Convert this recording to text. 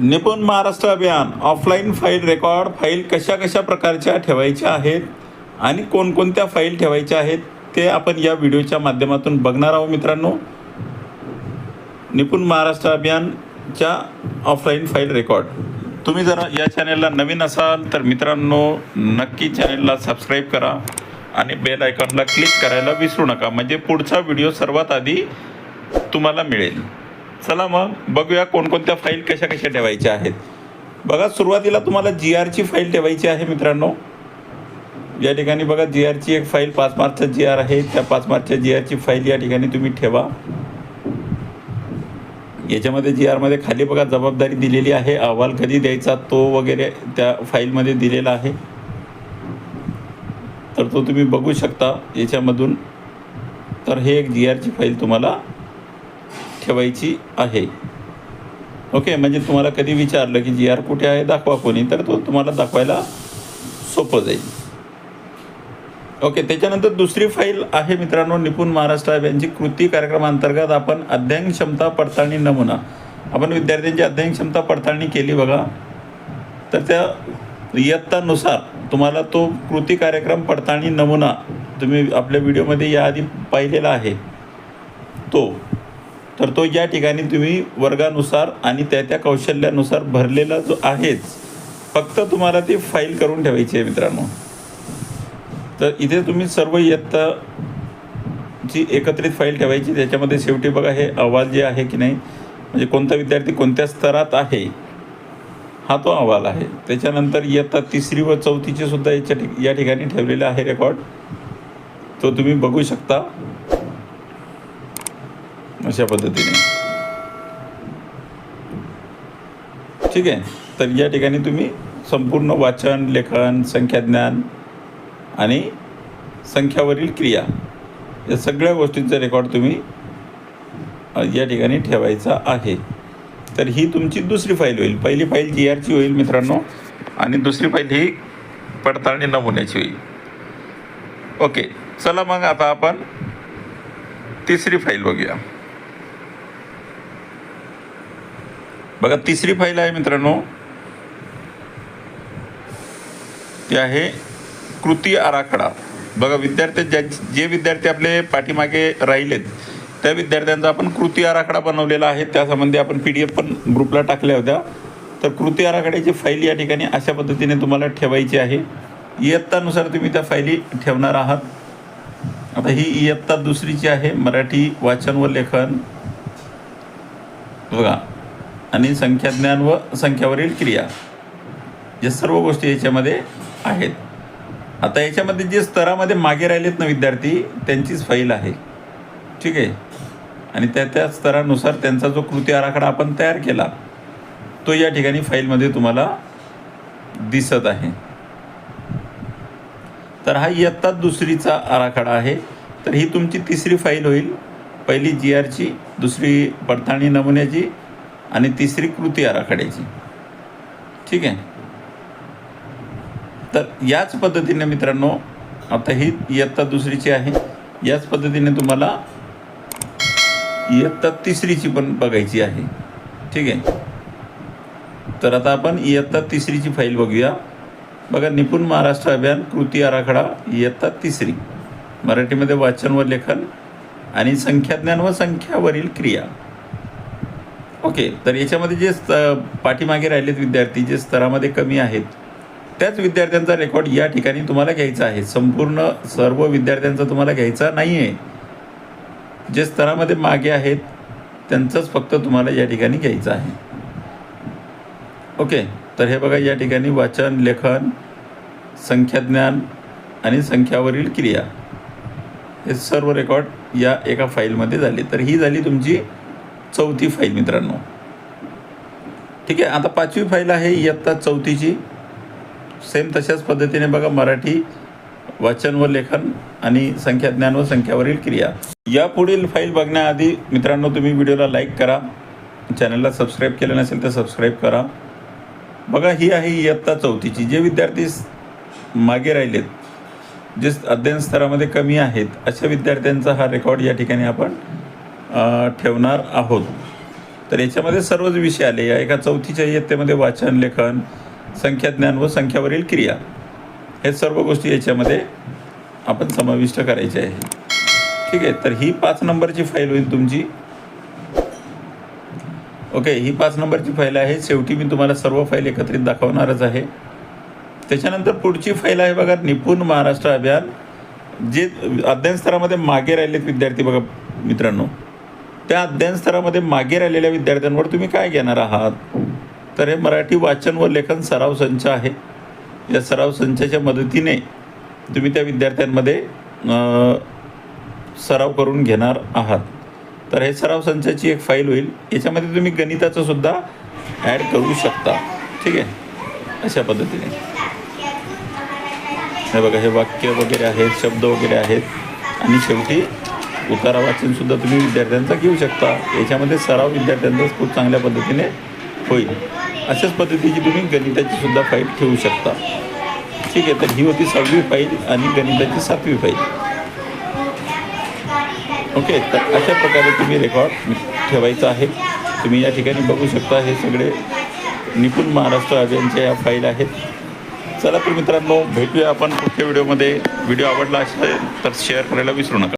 निपुण महाराष्ट्र अभियान offline file record file कशा कशा प्रकारच्या ठेवायच्या आहेत आणि कोणकोणत्या फाईल ठेवायच्या आहेत ते आपण या व्हिडिओच्या माध्यमातून बघणार आहोत मित्रांनो. निपुण महाराष्ट्र अभियानच्या ऑफलाईन फाईल रेकॉर्ड तुम्ही जर या चॅनलला नवीन असाल तर मित्रांनो नक्की चॅनलला सबस्क्राईब करा आणि बेल आयकॉनला क्लिक करायला विसरू नका. म्हणजे पुढचा व्हिडिओ सर्वात आधी तुम्हाला मिळेल. चला मग बघूया कोणकोणत्या फाईल कशा कशा ठेवायच्या आहेत. बघा सुरुवातीला तुम्हाला जी आरची फाईल ठेवायची आहे मित्रांनो. या ठिकाणी बघा जी आरची एक फाईल पाच मार्चचा जी आर आहे. त्या पाच मार्चच्या जी आरची फाईल या ठिकाणी तुम्ही ठेवा. याच्यामध्ये जी आरमध्ये खाली बघा जबाबदारी दिलेली आहे. अहवाल कधी द्यायचा तो वगैरे त्या फाईलमध्ये दिलेला आहे. तर तो तुम्ही बघू शकता याच्यामधून. तर हे एक जी आरची फाईल तुम्हाला ठेवायची आहे. ओके म्हणजे तुम्हाला कधी विचारलं की जी आर कुठे आहे दाखवा कोणी तर तो तुम्हाला दाखवायला सोपं जाईल. ओके त्याच्यानंतर दुसरी फाईल आहे मित्रांनो निपुण महाराष्ट्र यांची कृती कार्यक्रमांतर्गत आपण अध्ययन क्षमता पडताळणी नमुना. आपण विद्यार्थ्यांची अध्ययन क्षमता पडताळणी केली बघा. तर त्या इयत्तानुसार तुम्हाला तो कृती कार्यक्रम पडताळणी नमुना तुम्ही आपल्या व्हिडिओमध्ये याआधी पाहिलेला आहे. तो तर तो या ठिकाणी तुम्ही वर्गानुसार आणि त्या त्या कौशल्यानुसार भरलेला जो आहेच फक्त तुम्हाला ती फाईल करून ठेवायची आहे मित्रांनो. तर इथे तुम्ही सर्व इयत्ता जी एकत्रित फाईल ठेवायची त्याच्यामध्ये शेवटी बघा हे अहवाल जे आहे की नाही म्हणजे कोणता विद्यार्थी कोणत्या स्तरात आहे हा तो अहवाल आहे. त्याच्यानंतर इयत्ता तिसरी व चौथीचे सुद्धा याच्या ठिक या ठिकाणी ठेवलेला आहे रेकॉर्ड तो तुम्ही बघू शकता. अशा पद्धतीने. ठीक आहे? तर या ठिकाणी तुम्ही संपूर्ण वाचन लेखन संख्याज्ञान आणि संख्यावरील क्रिया या सगळ्या गोष्टींचा रेकॉर्ड तुम्ही या ठिकाणी ठेवायचा आहे. तर ही तुमची दुसरी फाईल होईल. पहिली फाईल जी आरची होईल मित्रांनो आणि दुसरी फाईल ही पडताळणी नमुन्याची होईल. ओके. चला मग आता आपण तिसरी फाईल बघूया. बघा तिसरी फाईल आहे मित्रांनो. ती आहे कृती आराखडा. बघा विद्यार्थी ज्या जे विद्यार्थी आपले पाठीमागे राहिलेत त्या विद्यार्थ्यांचा आपण कृती आराखडा बनवलेला आहे. त्यासंबंधी आपण पी डी एफ पण ग्रुपला टाकल्या होत्या. तर कृती आराखड्याची फाईल या ठिकाणी अशा पद्धतीने तुम्हाला ठेवायची आहे. इयत्तानुसार तुम्ही त्या फाईली ठेवणार आहात. आता ही इयत्ता दुसरीची आहे मराठी वाचन व लेखन. बघा आणि संख्याज्ञान व संख्यावरील क्रिया. या सर्व गोष्टी याच्यामध्ये आहेत. आता याच्यामध्ये जे स्तरामध्ये मागे राहिलेत ना विद्यार्थी त्यांचीच फाईल आहे. ठीक आहे? आणि त्या त्या स्तरानुसार त्यांचा जो कृती आराखडा आपण तयार केला तो या ठिकाणी फाईलमध्ये तुम्हाला दिसत आहे. तर हा इयत्ता दुसरीचा आराखडा आहे. तर ही तुमची तिसरी फाईल होईल. पहिली जी आरची दुसरी पडताळणी नमुन्याची आणि तिसरी कृती आराखड्याची. ठीक आहे? तर याच पद्धतीने मित्रांनो आता ही इयत्ता दुसरीची आहे. याच पद्धतीने तुम्हाला इयत्ता तिसरीची पण बघायची आहे. ठीक आहे? तर आता आपण इयत्ता तिसरीची फाईल बघूया. बघा निपुण महाराष्ट्र अभियान कृती आराखडा इयत्ता तिसरी. मराठीमध्ये वाचन व लेखन आणि संख्याज्ञान व संख्यावरील क्रिया. ओके तर याच्यामध्ये जे स्त पाठीमागे राहिलेत विद्यार्थी जे स्तरामध्ये कमी आहेत त्याच विद्यार्थ्यांचा रेकॉर्ड या ठिकाणी तुम्हाला घ्यायचा आहे. संपूर्ण सर्व विद्यार्थ्यांचा तुम्हाला घ्यायचा नाही आहे जे स्तरामध्ये मागे आहेत त्यांचंच फक्त तुम्हाला या ठिकाणी घ्यायचं आहे. ओके तर हे बघा या ठिकाणी वाचन लेखन संख्याज्ञान आणि संख्यावरील क्रिया. हे सर्व रेकॉर्ड या एका फाईलमध्ये झाले. तर ही झाली तुमची चौथी फाईल मित्रांनो. ठीक आहे आता पाचवी फाईल आहे इयत्ता चौथीची. सेम तशाच पद्धतीने बघा मराठी वाचन व लेखन आणि संख्याज्ञान व संख्यावरील क्रिया. या पुढील फाईल बघण्याआधी मित्रांनो तुम्ही व्हिडिओला लाईक करा. चॅनलला सबस्क्राईब केलं नसेल तर सबस्क्राईब करा. बघा ही आहे इयत्ता चौथीची. जे विद्यार्थी मागे राहिलेत जे अध्ययन स्तरामध्ये कमी आहेत अशा विद्यार्थ्यांचा हा रेकॉर्ड या ठिकाणी आपण ठेवणार आहोत. तर याच्यामध्ये सर्वच विषय आले. या एका चौथीच्या इयत्तेमध्ये वाचन लेखन संख्याज्ञान व संख्यावरील क्रिया. हे सर्व गोष्टी याच्यामध्ये आपण समाविष्ट करायचे आहे. ठीक आहे? तर ही पाच नंबरची फाईल होईल तुमची. ओके ही पाच नंबरची फाईल आहे. शेवटी मी तुम्हाला सर्व फाईल एकत्रित दाखवणारच आहे. त्याच्यानंतर पुढची फाईल आहे बघा निपुण महाराष्ट्र अभियान. जे अध्ययन स्तरामध्ये मागे राहिलेत विद्यार्थी बघा मित्रांनो. त्या अध्ययन स्तरामध्ये मागे राहिलेल्या विद्यार्थ्यांवर तुम्ही काय घेणार आहात? तर हे मराठी वाचन व लेखन सराव संच आहे. या सराव संचाच्या मदतीने तुम्ही त्या विद्यार्थ्यांमध्ये सराव करून घेणार आहात. तर हे सराव संचाची एक फाईल होईल. याच्यामध्ये तुम्ही गणिताचं सुद्धा ॲड करू शकता. ठीक आहे? अशा पद्धतीने. हे बघा हे वाक्य वगैरे आहेत शब्द वगैरे आहेत. आणि शेवटी उतारा वाचन सुद्धा तुम्ही विद्यार्थ्यांचा घेऊ शकता. याच्यामध्ये सराव विद्यार्थ्यांचा खूप चांगल्या पद्धतीने होईल. अशाच पद्धतीची तुम्ही गणिताची सुद्धा फाईल ठेवू शकता. ठीक आहे तर ही होती सहावी फाईल आणि गणिताची सातवी फाईल ओके तर अशा प्रकारे तुम्ही रेकॉर्ड ठेवायचं आहे. तुम्ही या ठिकाणी बघू शकता हे सगळे निपुण महाराष्ट्र अभियानच्या या फाईल आहेत. चला तर मित्रांनो भेटूया आपण पुढच्या व्हिडिओमध्ये व्हिडिओ आवडला असेल तर शेअर करायला विसरू नका.